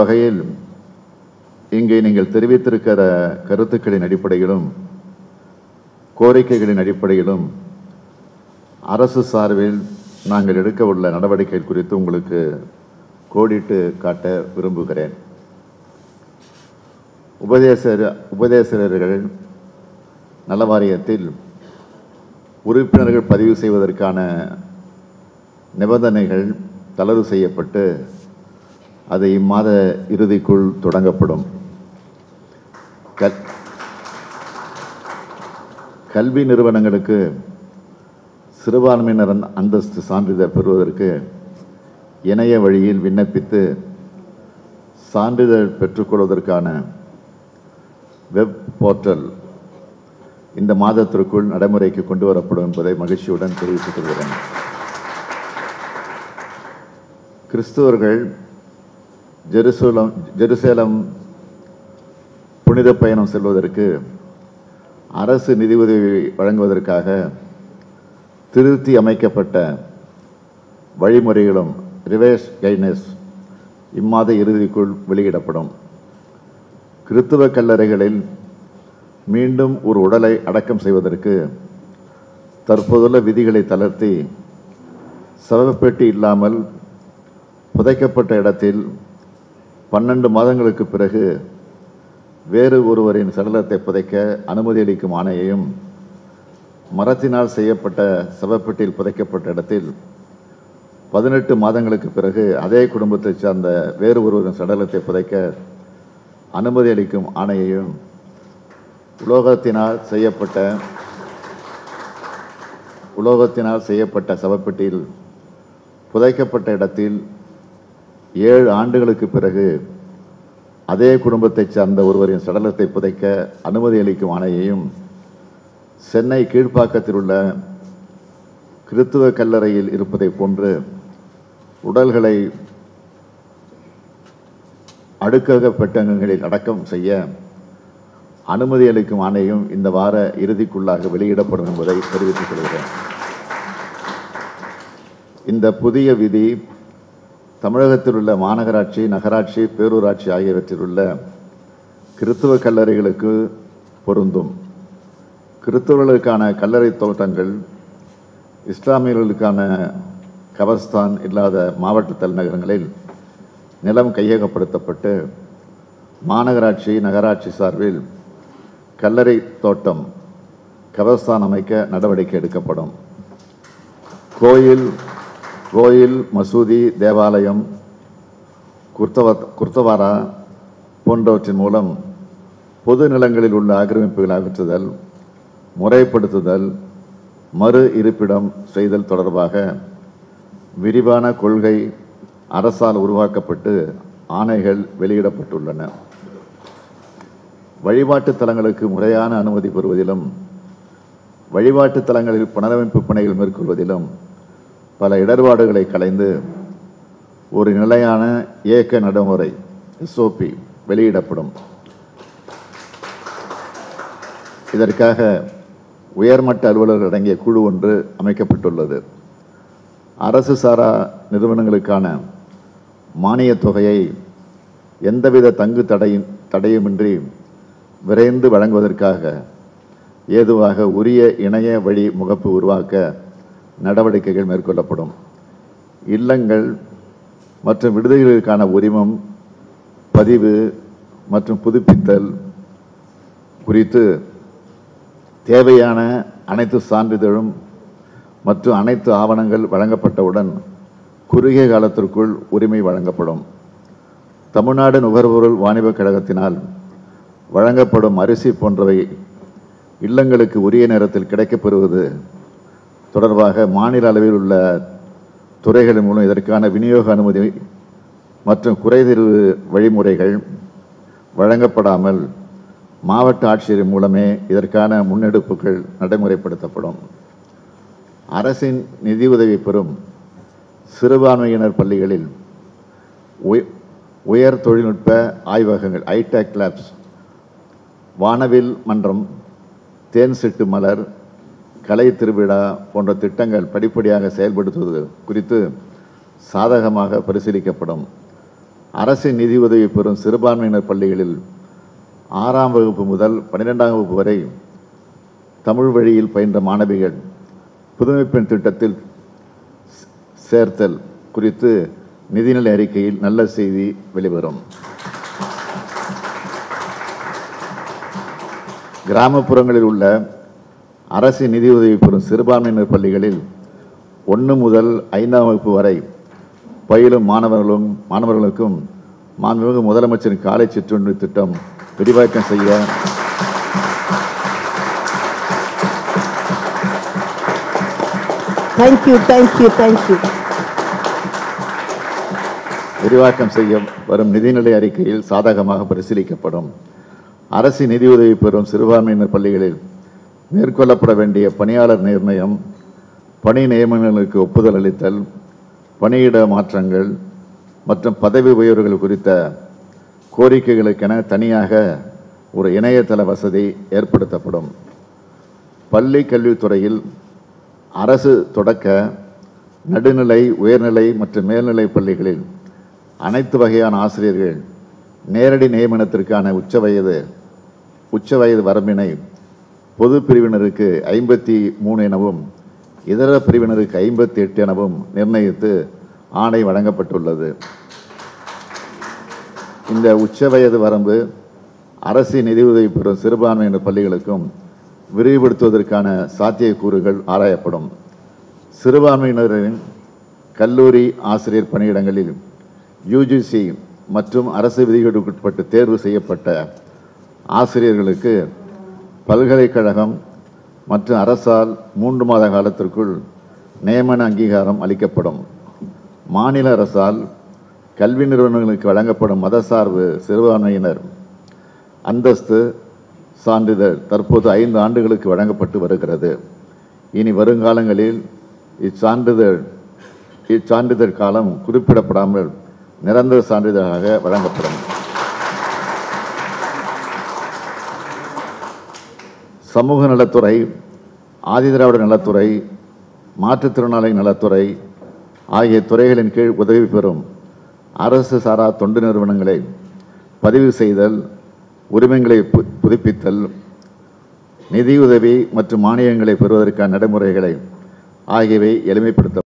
வகையில் இங்கே நீங்கள் தெரிவித்திருக்கிற கருத்துக்களின் அடிப்படையிலும் கோரிக்கைகளின் அடிப்படையிலும் அரசு சார்பில் நாங்கள் எடுக்க உள்ள நடவடிக்கை குறித்து உங்களுக்கு கோடிட்டு காட்ட விரும்புகிறேன். உபதேசர் உபதேசகர்கள் நலவாரியத்தில் உறுப்பினர்கள் பதிவு செய்வதற்கான நிபந்தனைகள் தளர்வு செய்யப்பட்டு அது இம்மாத இறுதிக்குள் தொடங்கப்படும். கல் கல்வி நிறுவனங்களுக்கு சிறுபான்மையினர் அந்தஸ்து சான்றிதழ் பெறுவதற்கு இணைய வழியில் விண்ணப்பித்து சான்றிதழ் பெற்றுக்கொள்வதற்கான வெப் போர்ட்டல் இந்த மாதத்திற்குள் நடைமுறைக்கு கொண்டு வரப்படும் என்பதை மகிழ்ச்சியுடன் தெரிவித்துக் கொள்கிறேன். கிறிஸ்துவர்கள் ஜெருசலம் ஜெருசலம் புனித பயணம் செல்வதற்கு அரசு நிதியுதவி வழங்குவதற்காக திருத்தி அமைக்கப்பட்ட வழிமுறைகளும் ரிவேஸ் கைட்னஸ் இம்மாத இறுதிக்குள் வெளியிடப்படும். கிறித்துவ கல்லறைகளில் மீண்டும் ஒரு உடலை அடக்கம் செய்வதற்கு தற்போதுள்ள விதிகளை தளர்த்தி சவப்பெட்டி இல்லாமல் புதைக்கப்பட்ட இடத்தில் பன்னெண்டு மாதங்களுக்கு பிறகு வேறு ஒருவரின் சடலத்தை புதைக்க அனுமதி அளிக்கும் ஆணையையும் மரத்தினால் செய்யப்பட்ட சவப்பெட்டியில் புதைக்கப்பட்ட இடத்தில் பதினெட்டு மாதங்களுக்கு பிறகு அதே குடும்பத்தைச் சார்ந்த வேறு ஒருவரின் சடலத்தை புதைக்க அனுமதி அளிக்கும் ஆணையையும் உலோகத்தினால் செய்யப்பட்ட உலோகத்தினால் செய்யப்பட்ட சவப்பெட்டியில் புதைக்கப்பட்ட இடத்தில் ஏழு ஆண்டுகளுக்கு பிறகு அதே குடும்பத்தைச் சார்ந்த ஒருவரின் சடலத்தை புதைக்க அனுமதி அளிக்கும் ஆணையையும் சென்னை கீழ்ப்பாக்கத்தில் உள்ள கிறித்துவ கல்லறையில் இருப்பதைப் போன்று உடல்களை அடுக்கக பெட்டகங்களில் அடக்கம் செய்ய அனுமதி அளிக்கும் ஆணையும் இந்த வார இறுதிக்குள்ளாக வெளியிடப்படும் என்பதை தெரிவித்துக் கொள்கிறேன். இந்த புதிய விதி தமிழகத்தில் உள்ள மாநகராட்சி நகராட்சி பேரூராட்சி ஆகியவற்றில் உள்ள கிறித்துவ கல்லறைகளுக்கு பொருந்தும். கிறித்தவர்களுக்கான கல்லறை தோட்டங்கள் இஸ்லாமியர்களுக்கான கபர்ஸ்தான் இல்லாத மாவட்ட தலைநகரங்களில் நிலம் கையகப்படுத்தப்பட்டு மாநகராட்சி நகராட்சி சார்பில் கல்லறை தோட்டம் கபர்ஸ்தான் அமைக்க நடவடிக்கை எடுக்கப்படும். கோயில் கோயில் மசூதி தேவாலயம் குர்த்தவ குர்த்தவாரா போன்றவற்றின் மூலம் பொது நிலங்களில் உள்ள ஆக்கிரமிப்புகளை அகற்றுதல் முறைப்படுத்துதல் மறு இருப்பிடம் செய்தல் தொடர்பாக விரிவான கொள்கை அரசால் உருவாக்கப்பட்டு ஆணைகள் வெளியிடப்பட்டுள்ளன. வழிபாட்டு தலங்களுக்கு முறையான அனுமதி பெறுவதிலும் வழிபாட்டு தலங்களில் புனரமைப்பு பணிகள் மேற்கொள்வதிலும் பல இடர்பாடுகளை களைந்து ஒரு நிலையான இயக்க நடைமுறை எஸ்ஓபி வெளியிடப்படும். இதற்காக உயர்மட்ட அலுவலர்கள் அடங்கிய குழு ஒன்று அமைக்கப்பட்டுள்ளது. அரசு சாரா நிறுவனங்களுக்கான மானியத் தொகையை எந்தவித தங்கு தடையும் தடையுமின்றி விரைந்து வழங்குவதற்காக ஏதுவாக உரிய இணைய வழி முகப்பு உருவாக்க நடவடிக்கைகள் மேற்கொள்ளப்படும். இல்லங்கள் மற்றும் விடுதிகளுக்கான உரிமம் பதிவு மற்றும் புதுப்பித்தல் குறித்து தேவையான அனைத்து சான்றிதழும் மற்றும் அனைத்து ஆவணங்கள் வழங்கப்பட்டவுடன் குறுகிய காலத்திற்குள் உரிமை வழங்கப்படும். தமிழ்நாடு நுகர்பொருள் வாணிபக் கழகத்தினால் வழங்கப்படும் அரிசி போன்றவை இல்லங்களுக்கு உரிய நேரத்தில் கிடைக்கப்பெறுவது தொடர்பாக மாநில அளவில் உள்ள துறைகளின் மூலம் இதற்கான விநியோக அனுமதி மற்றும் குறைதீர்வு வழிமுறைகள் வழங்கப்படாமல் மாவட்ட ஆட்சியர் மூலமே இதற்கான முன்னெடுப்புகள் நடைமுறைப்படுத்தப்படும். அரசின் நிதியுதவி பெறும் சிறுபான்மையினர் பள்ளிகளில் உய- உயர் தொழில்நுட்ப ஆய்வகங்கள் ஐடெக் லேப்ஸ் வானவில் மன்றம் தேன் சிட்டு மலர் கலை திருவிழா போன்ற திட்டங்கள் படிப்படியாக செயல்படுத்துவது குறித்து சாதகமாக பரிசீலிக்கப்படும். அரசு நிதியுதவி பெறும் சிறுபான்மையினர் பள்ளிகளில் ஆறாம் வகுப்பு முதல் பன்னிரெண்டாம் வகுப்பு வரை தமிழ் வழியில் பயின்ற மாணவிகள் புதுமைப்பெண் திட்டத்தில் சேர்த்தல் குறித்து நிதிநிலை அறிக்கையில் நல்ல செய்தி வெளிவரும். கிராமப்புறங்களில் உள்ள அரசு நிதியுதவி பெறும் சிறுபான்மையினர் பள்ளிகளில் ஒன்று முதல் ஐந்தாம் வகுப்பு வரை பயிலும் மாணவர்களும் மாணவர்களுக்கும் மாண்புமிகு முதலமைச்சரின் காலை சிற்றுண்டி திட்டம் விரிவாக்கம் செய்ய you. விரிவாக்கம் செய்ய வரும் நிதிநிலை அறிக்கையில் சாதகமாக பரிசீலிக்கப்படும் அரசு நிதியுதவி பெறும் சிறுபான்மையினர் பள்ளிகளில் மேற்கொள்ளப்பட வேண்டிய பணியாளர் நிர்ணயம் பணி நியமனங்களுக்கு ஒப்புதல் அளித்தல் பணியிட மாற்றங்கள் மற்றும் பதவி உயர்வுகள் குறித்த கோரிக்கைகளுக்கென தனியாக ஒரு இணையதள வசதி ஏற்படுத்தப்படும். பள்ளி கல்வித்துறையில் அரசு தொடக்க நடுநிலை உயர்நிலை மற்றும் மேல்நிலை பள்ளிகளில் அனைத்து வகையான ஆசிரியர்கள் நேரடி நியமனத்திற்கான உச்ச வயது உச்ச வயது வரம்பினை பொது பிரிவினருக்கு ஐம்பத்தி மூணு எனவும் இதர பிரிவினருக்கு ஐம்பத்தி எட்டு எனவும் நிர்ணயித்து ஆணை வழங்கப்பட்டுள்ளது. இந்த உச்ச வயது வரம்பு அரசு நிதியுதவி பெறும் சிறுபான்மையினர் பள்ளிகளுக்கும் விரிவுபடுத்துவதற்கான சாத்தியக்கூறுகள் ஆராயப்படும். சிறுபான்மையினரின் கல்லூரி ஆசிரியர் பணியிடங்களில் யுஜிசி மற்றும் அரசு விதிகளுக்குட்பட்டு தேர்வு செய்யப்பட்ட ஆசிரியர்களுக்கு பல்கலைக்கழகம் மற்றும் அரசால் மூன்று மாத காலத்திற்குள் நியமன அங்கீகாரம் அளிக்கப்படும். மாநில அரசால் கல்வி நிறுவனங்களுக்கு வழங்கப்படும் மதசார்பு சிறுபான்மையினர் அந்தஸ்து சான்றிதழ் தற்போது ஐந்து ஆண்டுகளுக்கு வழங்கப்பட்டு வருகிறது. இனி வருங்காலங்களில் இச்சான்றிதழ் இச்சான்றிதழ் காலம் குறிப்பிடப்படாமல் நிரந்தர சான்றிதழாக வழங்கப்படும். சமூக நலத்துறை ஆதிதிராவிட நலத்துறை மாற்றுத்திறனாளி நலத்துறை ஆகிய துறைகளின் கீழ் உதவி பெறும் அரசு சாரா தொண்டு நிறுவனங்களை பதிவு செய்தல் உரிமைகளை பு- புதுப்பித்தல் நிதியுதவி மற்றும் மானியங்களை பெறுவதற்கான நடைமுறைகளை ஆகியவை எளிமைப்படுத்த